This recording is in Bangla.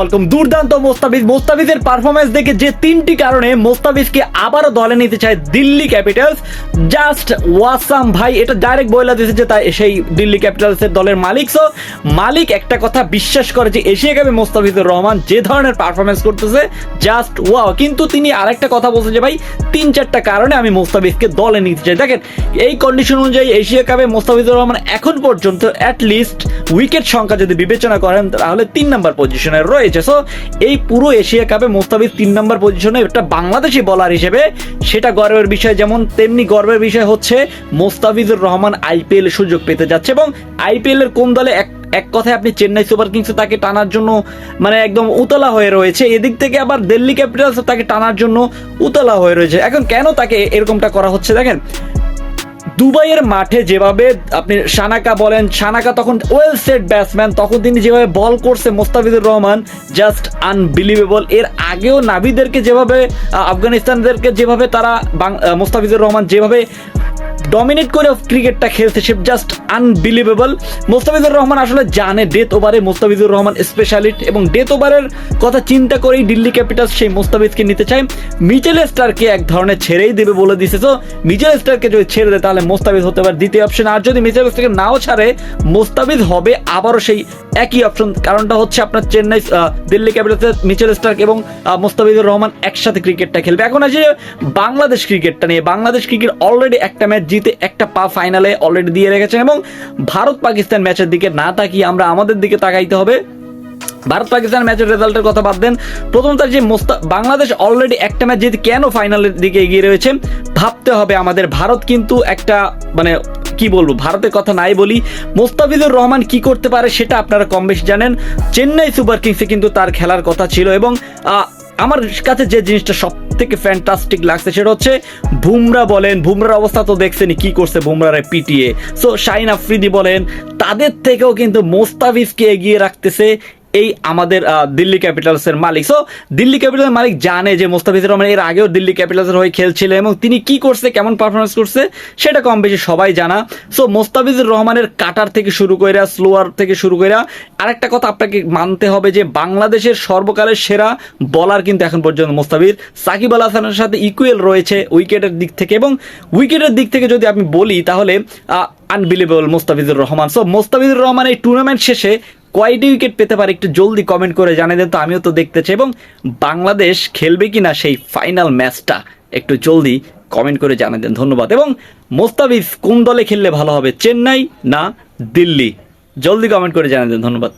আলাইকুম দুর্দান্ত মোস্তাফিজ। মোস্তাফিজের পারফরমেন্স দেখে যে তিনটি কারণে মোস্তাফিজকে আবারও দলে নিতে চায় দিল্লি ক্যাপিটালস। জাস্ট ওয়াসাম ভাই, এটা ডাইরেক্ট বলে দিয়েছে যে তাই সেই দিল্লি ক্যাপিটালসের দলের মালিক। সো মালিক একটা কথা বিশ্বাস করে যে এশিয়া কাপে মোস্তাফিজুর রহমান যে ধরনের পারফরমেন্স করতেছে, জাস্ট ওয়াও। কিন্তু তিনি আরেকটা কথা বলছেন যে ভাই, তিন চারটা কারণে আমি মোস্তাফিজকে দলে নিতে চাই। দেখেন, এই কন্ডিশন অনুযায়ী এশিয়া কাপে মোস্তাফিজুর রহমান এখন পর্যন্ত অ্যাটলিস্ট উইকেট সংখ্যা যদি বিবেচনা করেন, তাহলে তিন নাম্বার পজিশনে রয়েছে। সো এই পুরো এশিয়া কাপে মোস্তাফিজ তিন নাম্বার পজিশনে একটা বাংলাদেশি বলার হিসেবে সেটা গর্বের বিষয়, যেমন তেমনি গর্বের বিষয় হচ্ছে মোস্তাফিজুর রহমান আইপিএল সুযোগ পেতে যাচ্ছে এবং আইপিএল এর কোন দলে এক এক কথায় আপনি চেন্নাই সুপার কিংসে তাকে টানার জন্য মানে একদম উতলা হয়ে রয়েছে। এদিক থেকে আবার দিল্লি ক্যাপিটালস তাকে টানার জন্য উতলা হয়ে রয়েছে। এখন কেন তাকে এরকমটা করা হচ্ছে? দেখেন দুবাইয়ের মাঠে যেভাবে আপনি সানাকা বলেন, সানাকা তখন ওয়েল সেট ব্যাটসম্যান তখন তিনি যেভাবে বল করছে মোস্তাফিজুর রহমান জাস্ট আনবিলিভেবল এর আগেও নাবিদেরকে যেভাবে আফগানিস্তানদেরকে যেভাবে তারা মোস্তাফিজুর রহমান যেভাবে ডমিনেট করে ক্রিকেটটা খেলছে সে জাস্ট আনবিলিভেবল মোস্তাফিজুর রহমান আসলে জানে ডেথ ওভারে মোস্তাফিজুর রহমান স্পেশালিস্ট এবং ডেথ ওভারের কথা চিন্তা করেই দিল্লি ক্যাপিটালস সেই মোস্তাফিজকে নিতে চায়। মিচেল স্টারকে এক ধরনের ছেড়েই দেবে বলে দিছে। তো মিচেল স্টারকে যদি ছেড়ে দেয় তাহলে মোস্তাফিজ হতে পারে দ্বিতীয় অপশন আর যদি মিচেল স্টারকে নাও ছাড়ে, মোস্তাফিজ হবে আবারও সেই একই অপশন কারণটা হচ্ছে আপনার চেন্নাই দিল্লি ক্যাপিটালসের মিচেল স্টার্ক এবং মোস্তাফিজুর রহমান একসাথে ক্রিকেটটা খেলবে। এখন আছে বাংলাদেশ ক্রিকেটটা নিয়ে। বাংলাদেশ ক্রিকেট অলরেডি একটা ম্যাচ জিতে একটা পা ফাইনালে অলরেডি দিয়ে রেখেছেন এবং ভারত পাকিস্তান ম্যাচের দিকে না তাকিয়ে আমরা আমাদের দিকে তাকাইতে হবে। ভারত পাকিস্তান ম্যাচের রেজাল্টের কথা বাদ দেন। প্রথমত যে মোস্তা বাংলাদেশ অলরেডি একটা ম্যাচ জিতে কেন ফাইনালের দিকে এগিয়ে রয়েছে? ভাবতে হবে আমাদের। ভারত কিন্তু একটা মানে কি বলব, ভারতের কথা নাই বলি। মোস্তাফিজুর রহমান কি করতে পারে সেটা আপনারা কম বেশি জানেন। চেন্নাই সুপার কিংসে কিন্তু তার খেলার কথা ছিল এবং আমার কাছে যে জিনিসটা সব থেকে ফ্যান্টাস্টিক লাগছে সেটা হচ্ছে বুমরা বলেন, বুমরার অবস্থা তো দেখছেনি কি করছে বুমরারে পিটিয়ে। সো শাইন আফ্রিদি বলেন, তাদের থেকেও কিন্তু মোস্তাফিজকে এগিয়ে রাখতেছে এই আমাদের দিল্লি ক্যাপিটালসের মালিক। সো দিল্লি ক্যাপিটালসের মালিক জানে যে মোস্তাফিজুর রহমান এর আগেও দিল্লি ক্যাপিটালসের হয়ে খেলছিল এবং তিনি কি করছে, কেমন পারফরমেন্স করছে, সেটা কম বেশি সবাই জানা। সো মোস্তাফিজুর রহমানের কাটার থেকে শুরু করে স্লোয়ার থেকে শুরু করে আরেকটা কথা আপনাকে মানতে হবে যে বাংলাদেশের সর্বকালের সেরা বলার কিন্তু এখন পর্যন্ত মোস্তাফিজ। সাকিব আল হাসানের সাথে ইকুয়েল রয়েছে উইকেটের দিক থেকে এবং উইকেটের দিক থেকে যদি আমি বলি তাহলে আনবিলিভেবল মোস্তাফিজুর রহমান। সো মোস্তাফিজুর রহমান এই টুর্নামেন্ট শেষে কয়টি উইকেট পেতে পারে একটু জলদি কমেন্ট করে জানিয়ে দেন, তো আমিও তো দেখতে চাই। এবং বাংলাদেশ খেলবে কিনা সেই ফাইনাল ম্যাচটা একটু জলদি কমেন্ট করে জানিয়ে দেন, ধন্যবাদ। এবং মোস্তাফিজ কোন দলে খেললে ভালো হবে, চেন্নাই না দিল্লি? জলদি কমেন্ট করে জানিয়ে দেন, ধন্যবাদ।